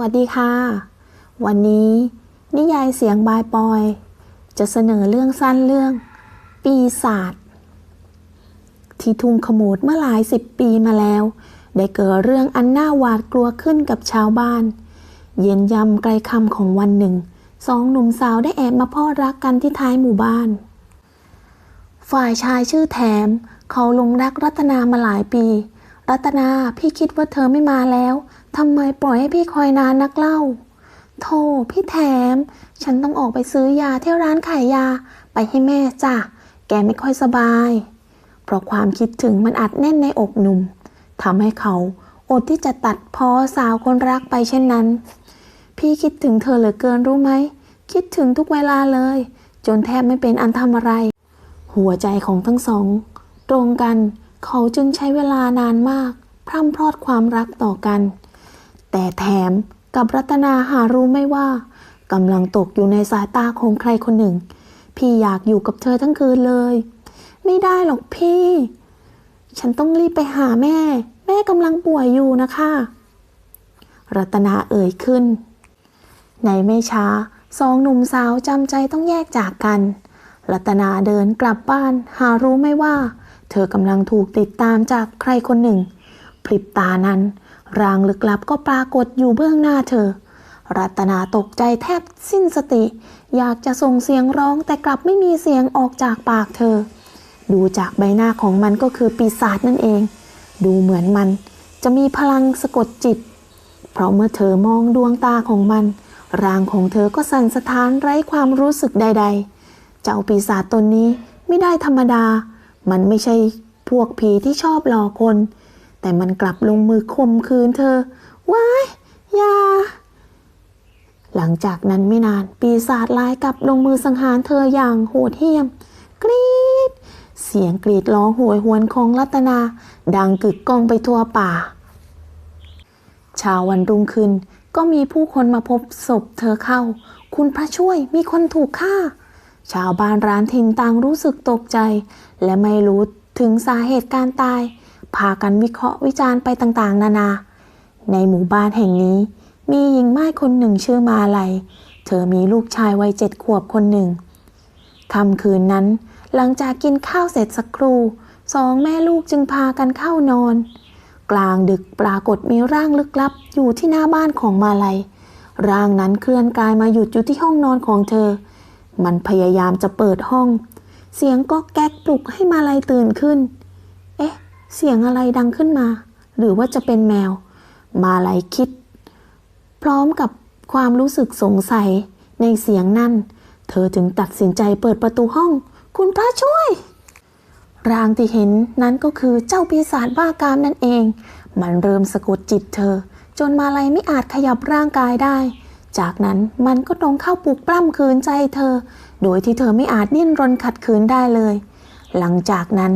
วัสดีค่ะ วันนี้นิยายเสียงบายปอย จะเสนอเรื่องสั้นเรื่อง ปีศาจที่ทุ่งขโมดเมื่อหลายสิบปีมาแล้ว ได้เกิดเรื่องอันน่าหวาดกลัวขึ้นกับชาวบ้าน เย็นยำไกลคำของวันหนึ่ง สองหนุ่มสาวได้แอบมาพ่อรักกันที่ท้ายหมู่บ้าน ฝ่ายชายชื่อแถม เขาลงรักรัตนามาหลายปี รัตนาพี่คิดว่าเธอไม่มาแล้วทำไมปล่อยให้พี่คอยนานนักเล่าโธ่พี่แถม ฉันต้องออกไปซื้อยาที่ร้านขายยาไปให้แม่จ้ะ แกไม่ค่อยสบาย เพราะความคิดถึงมันอัดแน่นในอกหนุ่มทำให้เขาอดที่จะตัดพอสาวคนรักไปเช่นนั้น พี่คิดถึงเธอเหลือเกินรู้ไหม คิดถึงทุกเวลาเลย จนแทบไม่เป็นอันทำอะไร หัวใจของทั้งสอง ตรงกัน เขาจึงใช้เวลานานมาก พร่ำพรอดความรักต่อกัน แต่แถมกับรัตนาหารู้ไม่ว่ากำลังตกอยู่ในสายตาของใครคนหนึ่ง พี่อยากอยู่กับเธอทั้งคืนเลย ไม่ได้หรอกพี่ ฉันต้องรีบไปหาแม่ แม่กำลังป่วยอยู่นะคะ รัตนาเอ่ยขึ้น ในไม่ช้าสองหนุ่มสาวจำใจต้องแยกจากกัน รัตนาเดินกลับบ้าน หารู้ไม่ว่า เธอกำลังถูกติดตามจากใครคนหนึ่ง พริบตานั้น ร่างลึกลับก็ปรากฏอยู่เบื้องหน้าเธอ รัตนาตกใจแทบสิ้นสติ อยากจะส่งเสียงร้องแต่กลับไม่มีเสียงออกจากปากเธอ ดูจากใบหน้าของมันก็คือปีศาจนั่นเอง ดูเหมือนมันจะมีพลังสะกดจิต เพราะเมื่อเธอมองดวงตาของมัน ร่างของเธอก็สั่นสะท้านไร้ความรู้สึกใด ๆ เจ้าปีศาจตนนี้ไม่ได้ธรรมดา มันไม่ใช่พวกผีที่ชอบหลอกคน แต่มันกลับลงมือข่มขืนเธอ ว้ายอยา หลังจากนั้นไม่นาน ปีศาจร้ายกลับลงมือสังหารเธออย่างโหดเหี้ยม กรีด เสียงกรีดร้องโหยหวนของรัตนา ดังกึกก้องไปทั่วป่าช้าวันรุ่งขึ้นก็มีผู้คนมาพบศพเธอเข้า คุณพระช่วยมีคนถูกฆ่า ชาวบ้านร้านถิ่นต่างรู้สึกตกใจ และไม่รู้ถึงสาเหตุการตาย พากันวิเคราะห์วิจารณ์ไปต่างๆ นานา ในหมู่บ้านแห่งนี้ มีหญิงไม้คนหนึ่งชื่อมาลัย เธอมีลูกชายวัยเจ็ดขวบคนหนึ่งค่ำคืนนั้น หลังจากกินข้าวเสร็จสักครู่สองแม่ลูกจึงพากันเข้านอน กลางดึกปรากฏมีร่างลึกลับ อยู่ที่หน้าบ้านของมาลัย ร่างนั้นเคลื่อนกายมาหยุดอยู่ที่ห้องนอนของเธอ มันพยายามจะเปิดห้อง เสียงก็แก๊กปลุกให้มาลัยตื่นขึ้น เอ๊ะ เสียงอะไรดังขึ้นมา หรือว่าจะเป็นแมว มาลัยคิด พร้อมกับความรู้สึกสงสัยในเสียงนั่น เธอจึงตัดสินใจเปิดประตูห้อง คุณพระช่วย ร่างที่เห็นนั้นก็คือเจ้าปีศาจบ้ากามนั่นเอง มันเริ่มสะกดจิตเธอ จนมาลัยไม่อาจขยับร่างกายได้ จากนั้นมันก็ตรงเข้าปลุกปล้ำคืนใจเธอ โดยที่เธอไม่อาจดิ้นรนขัดขืนได้เลย หลังจากนั้น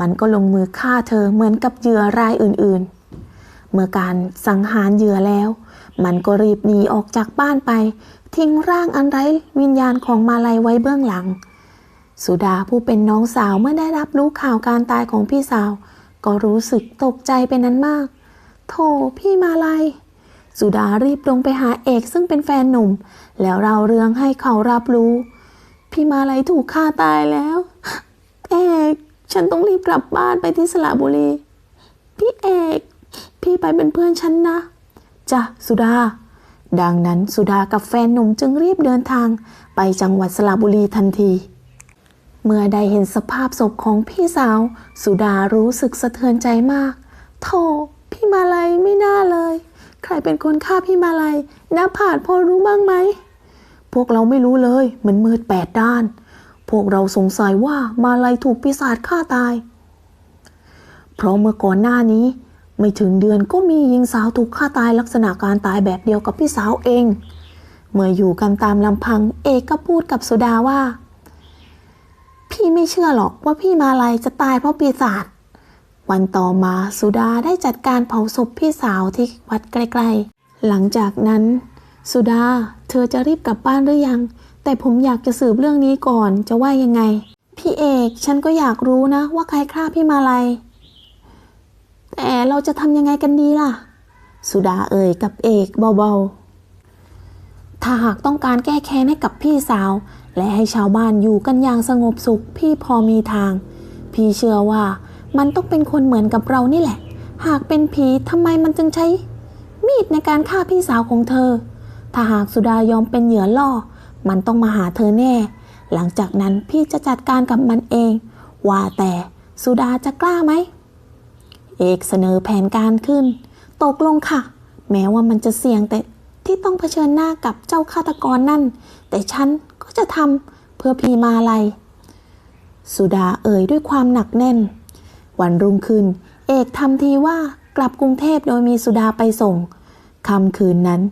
มันก็ลงมือฆ่าเธอเหมือนกับเหยื่อรายอื่นๆ เมื่อการสังหารเหยื่อแล้ว มันก็รีบหนีออกจากบ้านไป ทิ้งร่างอันไร้วิญญาณของมาลัยไว้เบื้องหลัง สุดาผู้เป็นน้องสาวเมื่อได้รับรู้ข่าวการตายของพี่สาว ก็รู้สึกตกใจเป็นนั้นมาก โธ่พี่มาลัย สุดารีบลงไปหาเอกซึ่งเป็นแฟนหนุ่ม แล้วเราเรื่องให้เขารับรู้ พี่มาลัยถูกฆ่าตายแล้ว เอก ฉันต้องรีบกลับบ้านไปที่สระบุรี พี่เอก พี่ไปเป็นเพื่อนฉันนะจ้ะสุดา ดังนั้นสุดากับแฟนหนุ่มจึงรีบเดินทาง ไปจังหวัดสระบุรีทันที เมื่อได้เห็นสภาพศพของพี่สาว สุดารู้สึกสะเทือนใจมากโธ่พี่มาลัยไม่น่าเลย ใครเป็นคนฆ่าพี่มาลัยน้าผาดพอรู้บ้างไหม พวกเราไม่รู้เลย มันมืดแปดด้าน พวกเราสงสัยว่ามาลัยถูกปีศาจฆ่าตาย เพราะเมื่อก่อนหน้านี้ ไม่ถึงเดือนก็มีหญิงสาวถูกฆ่าตายลักษณะการตายแบบเดียวกับพี่สาวเอง เมื่ออยู่กันตามลำพัง เอกก็พูดกับสุดาว่า พี่ไม่เชื่อหรอกว่าพี่มาลัยจะตายเพราะปีศาจ วันต่อมาสุดาได้จัดการเผาศพพี่สาวที่วัดใกล้ๆ หลังจากนั้น สุดาเธอจะรีบกลับบ้านหรือยัง แต่ผมอยากจะสืบเรื่องนี้ก่อนจะว่ายังไง พี่เอกฉันก็อยากรู้นะว่าใครฆ่าพี่มาลัย แต่เราจะทำยังไงกันดีล่ะ สุดาเอ่ยกับเอกเบาๆ ถ้าหากต้องการแก้แค้นให้กับพี่สาว และให้ชาวบ้านอยู่กันอย่างสงบสุขพี่พอมีทาง พี่เชื่อว่า มันต้องเป็นคนเหมือนกับเรานี่แหละ หากเป็นผีทำไมมันจึงใช้ มีดในการฆ่าพี่สาวของเธอ ถ้าหากสุดายอมเป็นเหยื่อล่อ มันต้องมาหาเธอแน่ หลังจากนั้นพี่จะจัดการกับมันเอง ว่าแต่สุดาจะกล้าไหม เอกเสนอแผนการขึ้น ตกลงค่ะ แม้ว่ามันจะเสี่ยงแต่ที่ต้องเผชิญหน้ากับเจ้าฆาตกรนั่น แต่ฉันก็จะทำเพื่อพีมาลัย สุดาเอ่ยด้วยความหนักแน่น วันรุ่งขึ้น เอกทำทีว่ากลับกรุงเทพโดยมีสุดาไปส่งค่ำคืนนั้น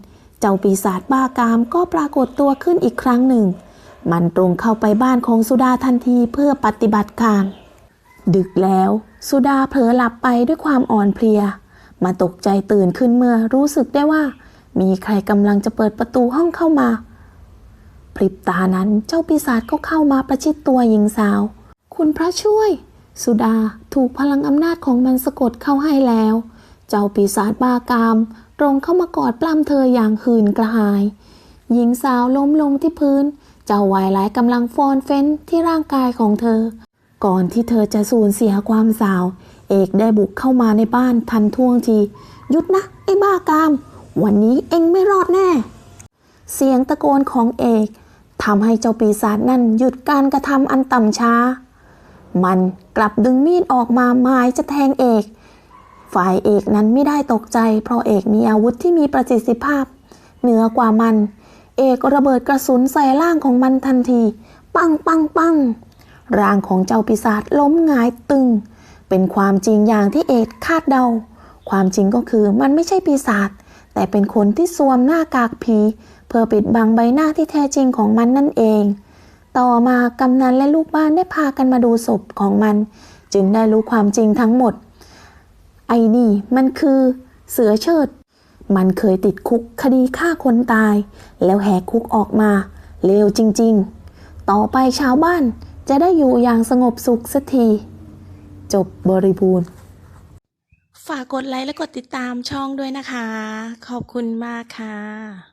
เจ้าปีศาจบ้ากามก็ปรากฏตัวขึ้นอีกครั้งหนึ่ง มันตรงเข้าไปบ้านของสุดาทันทีเพื่อปฏิบัติการ ดึกแล้ว สุดาเผลอหลับไปด้วยความอ่อนเพลีย มาตกใจตื่นขึ้นเมื่อรู้สึกได้ว่า มีใครกำลังจะเปิดประตูห้องเข้ามาพริบตานั้นเจ้าปีศาจก็เข้ามาประชิดตัวหญิงสาว คุณพระช่วย สุดาถูกพลังอำนาจของมันสะกดเข้าให้แล้ว เจ้าปีศาจบ้ากามตรงเข้ามากอดปล้ำเธออย่างหื่นกระหาย หญิงสาวล้มลงที่พื้น เจ้าวายร้ายกำลังฟอนเฟ้นที่ร่างกายของเธอ ก่อนที่เธอจะสูญเสียความสาว เอกได้บุกเข้ามาในบ้านทันท่วงที หยุดนะไอ้บ้ากาม วันนี้เอ็งไม่รอดแน่ เสียงตะโกนของเอกทำให้เจ้าปีศาจนั่นหยุดการกระทำอันต่ำช้า มันกลับดึงมีดออกมาหมายจะแทงเอก ฝ่ายเอกนั้นไม่ได้ตกใจ เพราะเอกมีอาวุธที่มีประสิทธิภาพ เหนือกว่ามัน เอกระเบิดกระสุนใส่ร่างของมันทันที ปังปังปังร่างของเจ้าปีศาจล้มหงายตึง เป็นความจริงอย่างที่เอกคาดเดา ความจริงก็คือมันไม่ใช่ปีศาจแต่เป็นคนที่สวมหน้ากากผี เพื่อปิดบังใบหน้าที่แท้จริงของมันนั่นเอง ต่อมากำนันและลูกบ้านได้พากันมาดูศพของมัน จึงได้รู้ความจริงทั้งหมด ไอ้นี่มันคือเสือเชิด มันเคยติดคุกคดีฆ่าคนตาย แล้วแหกคุกออกมาเลวจริง ๆ ต่อไปชาวบ้านจะได้อยู่อย่างสงบสุขสักที จบบริบูรณ์ ฝากกดไลค์และกดติดตามช่องด้วยนะคะ ขอบคุณมากค่ะ